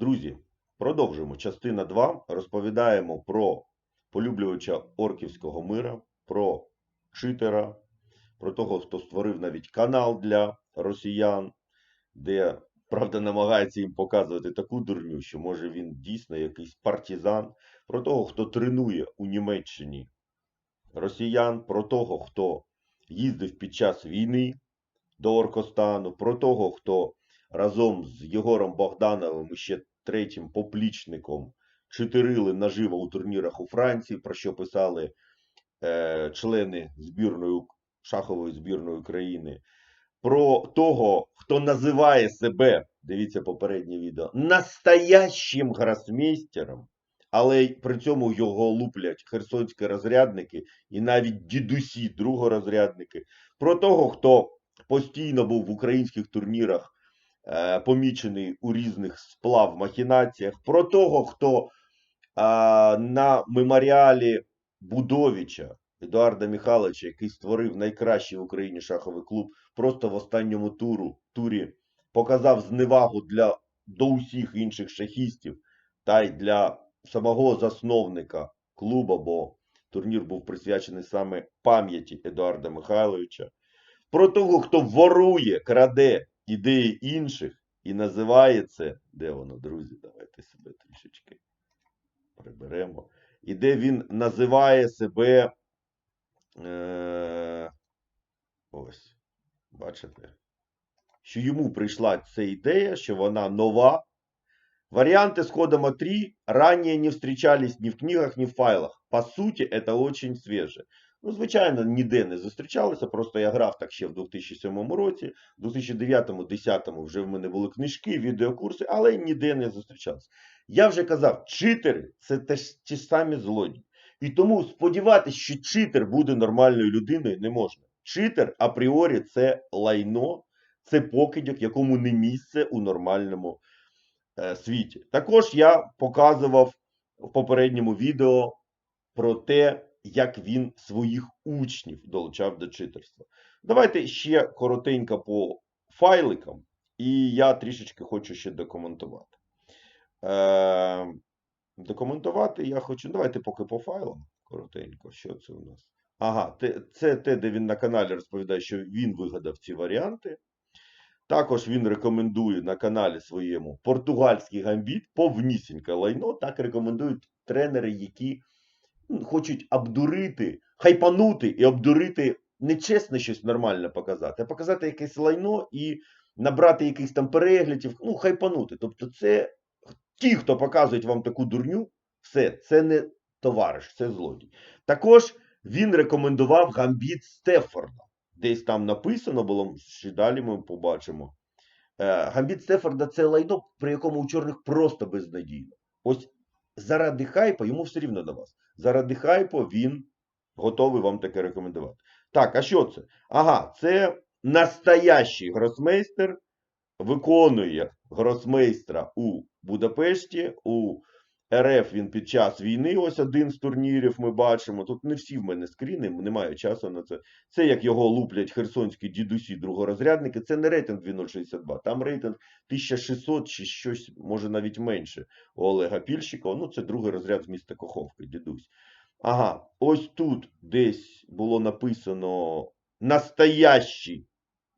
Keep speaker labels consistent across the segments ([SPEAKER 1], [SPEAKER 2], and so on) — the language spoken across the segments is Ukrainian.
[SPEAKER 1] Друзі, продовжуємо. Частина 2. Розповідаємо про полюблювача орківського мира, про читера, про того, хто створив навіть канал для росіян, де, правда, намагається їм показувати таку дурню, що може він дійсно якийсь партизан, про того, хто тренує у Німеччині росіян, про того, хто їздив під час війни до Оркостану, про того, хто разом з Єгором Богдановим ще третім поплічником. Чотирили наживо у турнірах у Франції, про що писали е, члени збірної шахової збірної України, про того, хто називає себе, дивіться попереднє відео, настоящим гросмейстером, але при цьому його луплять херсонські розрядники і навіть дідусі другорозрядники, про того, хто постійно був в українських турнірах помічений у різних сплав махінаціях, про того, хто е, на меморіалі Будовича Едуарда Михайловича, який створив найкращий в Україні шаховий клуб, просто в останньому туру, турі показав зневагу для, до усіх інших шахістів та й для самого засновника клуба, бо турнір був присвячений саме пам'яті Едуарда Михайловича. Про того, хто ворує, краде ідеї інших і називає це, де воно, друзі, давайте себе трішечки приберемо. І де він називає себе. Е, ось, бачите, що йому прийшла ця ідея, що вона нова. Варианты с ходом А3 ранее не встречались ни в книгах, ни в файлах. По суті, это очень свіже. Ну, звичайно, ніде не зустрічалися, просто я грав так ще в 2007 році, в 2009-2010 вже в мене були книжки, відеокурси, але ніде не зустрічалися. Я вже казав, читери це теж ті самі злодії. І тому сподіватися, що читер буде нормальною людиною, не можна. Читер апріорі це лайно, це покидьок, якому не місце у нормальному е, світі. Також я показував в попередньому відео про те, як він своїх учнів долучав до читерства. Давайте ще коротенько по файликам, і я трішечки хочу ще документувати. Е, документувати я хочу. Давайте поки по файлам коротенько. Що це у нас? Ага, це те, де він на каналі розповідає, що він вигадав ці варіанти. Також він рекомендує на каналі своєму португальський гамбіт, повнісіньке лайно. Так рекомендують тренери, які хочуть обдурити, хайпанути і обдурити нечесно щось нормальне показати, а показати якесь лайно і набрати якихось там переглядів, ну, хайпанути. Тобто, це ті, хто показують вам таку дурню, все, це не товариш, це злодій. Також він рекомендував гамбіт Стефорда. Десь там написано було, ще далі ми побачимо. Е, Гамбіт Стефорда це лайно, при якому у чорних просто безнадійно. Ось заради хайпа йому все рівно до вас. Заради хайпу він готовий вам таке рекомендувати. Так, а що це? Ага, це настоящий гросмейстер, виконує гросмейстра у Будапешті, у РФ він під час війни, ось один з турнірів ми бачимо. Тут не всі в мене скріни, немає часу на це. Це як його луплять херсонські дідусі другорозрядники. Це не рейтинг 2062, там рейтинг 1600 чи щось, може навіть менше у Олега Пільщикова. Ну, це другий розряд з міста Коховки, дідусь. Ага, ось тут десь було написано настоящий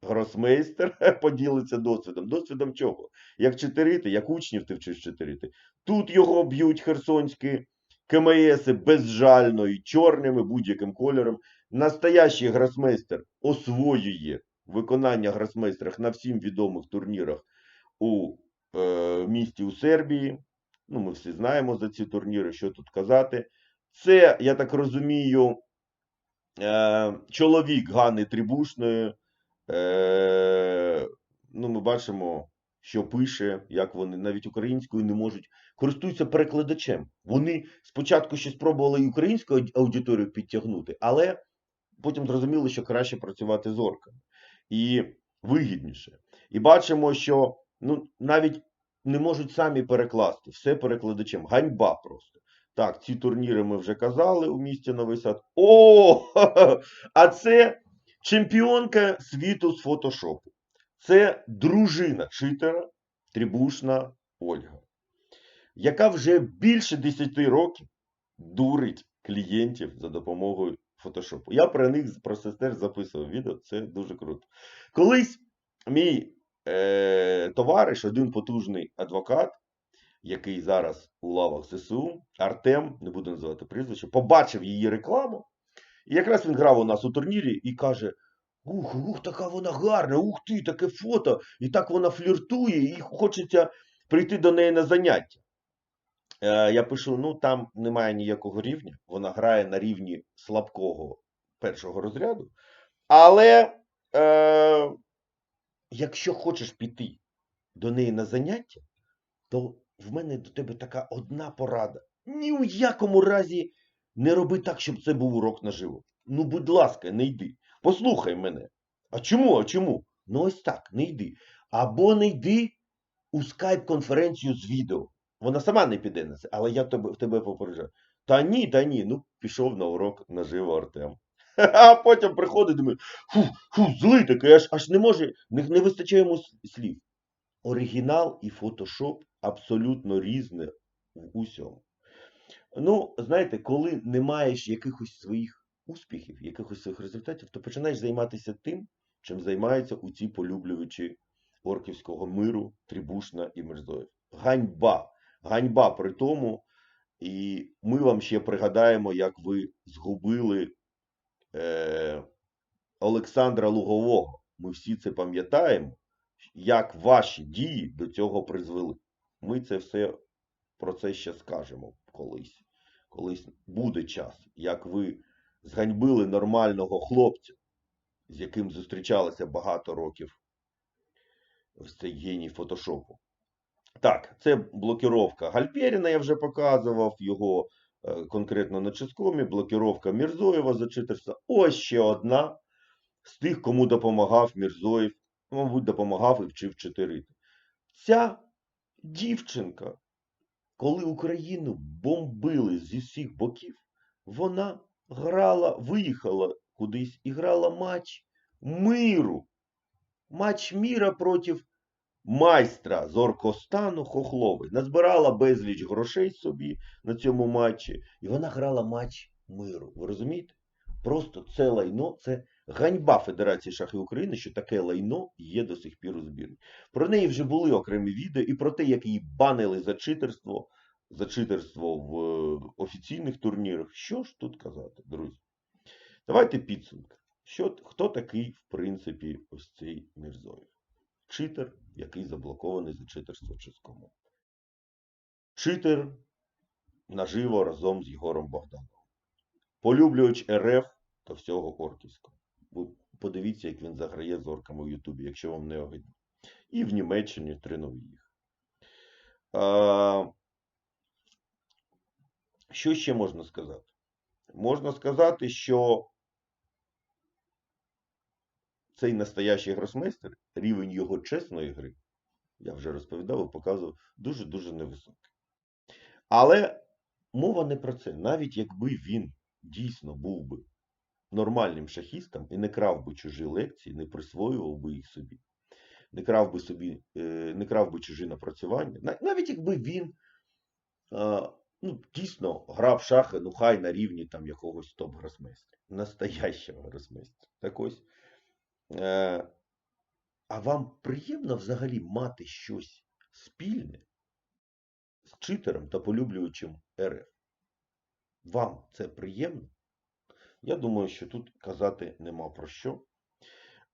[SPEAKER 1] гросмейстер поділиться досвідом. Досвідом чого? Як читерити, як учнів ти вчиш читерити. Тут його б'ють херсонські КМСи безжально і чорними будь-яким кольором. Настоящий гросмейстер освоює виконання гросмейстерах на всім відомих турнірах у е, місті у Сербії. Ну, ми всі знаємо за ці турніри, що тут казати. Це, я так розумію, е, чоловік Ганни Трибушної. Е, ну, ми бачимо, що пише, як вони навіть українською не можуть користуються перекладачем. Вони спочатку ще спробували і українську ауд- аудиторію підтягнути, але потім зрозуміли, що краще працювати з орками і вигідніше. І бачимо, що ну, навіть не можуть самі перекласти все перекладачем. Ганьба просто. Так, ці турніри ми вже казали у місті Новий Сад. О! А це чемпіонка світу з фотошопу. Це дружина читера, трибушна Ольга. яка вже більше 10 років дурить клієнтів за допомогою фотошопу. Я про них про це теж записував відео, це дуже круто. Колись мій е, товариш, один потужний адвокат, який зараз у лавах ЗСУ, Артем, не буду називати прізвище, побачив її рекламу. І якраз він грав у нас у турнірі і каже: Ух, ух, така вона гарна, ух ти, таке фото, і так вона фліртує, і хочеться прийти до неї на заняття. Е, я пишу: ну там немає ніякого рівня, вона грає на рівні слабкого першого розряду. Але е, якщо хочеш піти до неї на заняття, то в мене до тебе така одна порада. Ні у якому разі не роби так, щоб це був урок наживо. Ну, будь ласка, не йди. Послухай мене. А чому? А чому? Ну ось так, не йди. Або не йди у скайп-конференцію з відео. Вона сама не піде на це, але я тебе, в тебе попереджаю. Та ні, та ні. Ну, пішов на урок наживо Артем. А потім приходить, думає, фу, фу, злий такий, аж, аж не може, не, не вистачає йому слів. Оригінал і фотошоп абсолютно різне в усьому. Ну, знаєте, коли не маєш якихось своїх успіхів, якихось своїх результатів, то починаєш займатися тим, чим займаються у ці полюблювачі орківського миру, Трібушна і Мирзоєв. Ганьба! Ганьба при тому. І ми вам ще пригадаємо, як ви згубили е, Олександра Лугового. Ми всі це пам'ятаємо, як ваші дії до цього призвели. Ми це все про це ще скажемо колись. Колись буде час, як ви зганьбили нормального хлопця, з яким зустрічалися багато років ось цей геній фотошопу. Так, це блокіровка Гальперіна, я вже показував, його е, конкретно на Ческомі, блокіровка Мірзоєва за. Ось ще одна з тих, кому допомагав Мірзоєв, мабуть, допомагав і вчив читерити. Ця дівчинка, коли Україну бомбили зі всіх боків, вона грала, виїхала кудись і грала матч миру. Матч міра проти майстра з Оркостану Хохловий. Назбирала безліч грошей собі на цьому матчі, і вона грала матч миру. Ви розумієте? Просто це лайно, це ганьба Федерації шахів України, що таке лайно є до сих пір у збірні. Про неї вже були окремі відео і про те, як її банили за читерство, за читерство в е, офіційних турнірах. Що ж тут казати, друзі? Давайте підсумки. Що, хто такий, в принципі, ось цей Мірзоєв? Читер, який заблокований за читерство ческому. Читер наживо разом з Єгором Богдановим. Полюблювач РФ та всього Орківського. Подивіться, як він заграє з орками в Ютубі, якщо вам не огидно. І в Німеччині тренує їх. А, що ще можна сказати? Можна сказати, що цей настоящий гросмейстер, рівень його чесної гри, я вже розповідав і показував, дуже-дуже невисокий. Але мова не про це. Навіть якби він дійсно був би нормальним шахістом і не крав би чужі лекції, не присвоював би їх собі, не крав би собі, е, не крав би чужі напрацювання, навіть якби він ну, дійсно грав шахи, ну хай на рівні там якогось топ-гросмейстера, настоящого гросмейстера. Так ось. Е, а вам приємно взагалі мати щось спільне з читером та полюблюючим РФ? Вам це приємно? Я думаю, що тут казати нема про що.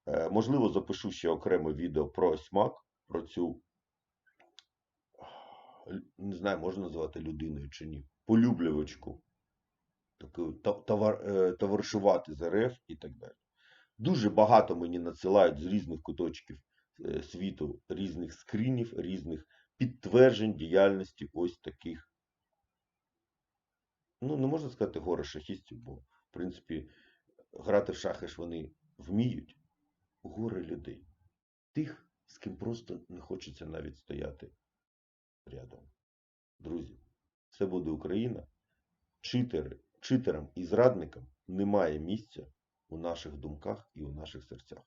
[SPEAKER 1] Е, можливо, запишу ще окреме відео про осьмак, про цю, не знаю, можна назвати людиною чи ні, полюблювачку, товар, е, товаришувати з РФ і так далі. Дуже багато мені надсилають з різних куточків е, світу, різних скрінів, різних підтверджень діяльності ось таких. Ну, не можна сказати горе шахістів, бо, принципі, грати в шахи ж вони вміють. Горе людей. Тих, з ким просто не хочеться навіть стояти рядом. Друзі, це буде Україна. Читери, читерам і зрадникам немає місця у наших думках і у наших серцях.